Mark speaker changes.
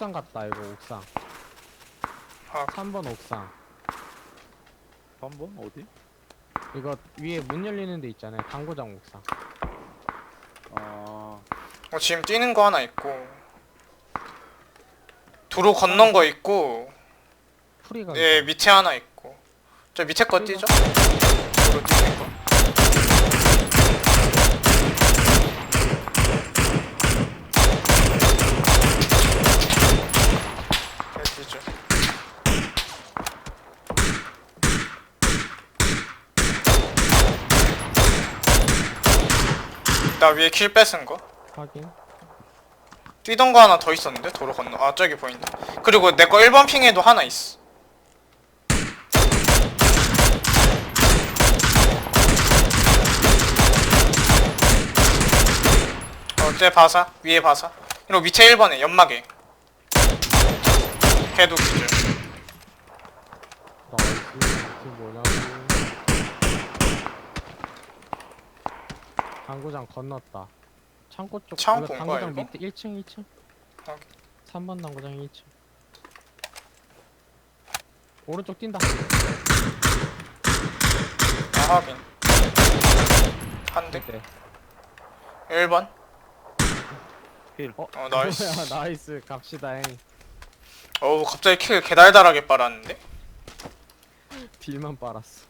Speaker 1: 옥상 갔다 이거 옥상.
Speaker 2: 아.
Speaker 1: 3번 옥상.
Speaker 3: 3번? 어디?
Speaker 1: 이거 위에 문 열리는 데 있잖아요 당구장 옥상.
Speaker 3: 아.
Speaker 2: 어, 지금 뛰는 거 하나 있고 도로 건넌 거 있고
Speaker 1: 프리가
Speaker 2: 예 밑에 하나 있고. 저 밑에 거 뛰죠? 도로 뛰는 거 네, 뛰죠 나 위에 킬 뺏은 거?
Speaker 1: 확인.
Speaker 2: 뛰던 거 하나 더 있었는데? 도로 건너. 아 저기 보인다. 그리고 내 거 1번 핑에도 하나 있어. 어쟤 바사? 위에 바사? 그리고 밑에 1번에 연막에. 걔도 기절.
Speaker 1: 나이스. 이게 뭐냐고 당구장 건넜다. 창고
Speaker 2: 쪽창
Speaker 1: 이거
Speaker 2: 본 거야,
Speaker 1: 당구장
Speaker 2: 이거?
Speaker 1: 밑에 1층 2층?
Speaker 2: 오케이.
Speaker 1: 3번 당구장 2층. 오른쪽 뛴다.
Speaker 2: 아 확인. 한 대.
Speaker 1: 네.
Speaker 2: 1번?
Speaker 3: 힐.
Speaker 1: 어,
Speaker 2: 어, 나이스.
Speaker 1: 뭐야, 나이스. 갑시다 잉.
Speaker 2: 어우 갑자기 킬 개달달하게 빨았는데?
Speaker 1: 딜만 빨았어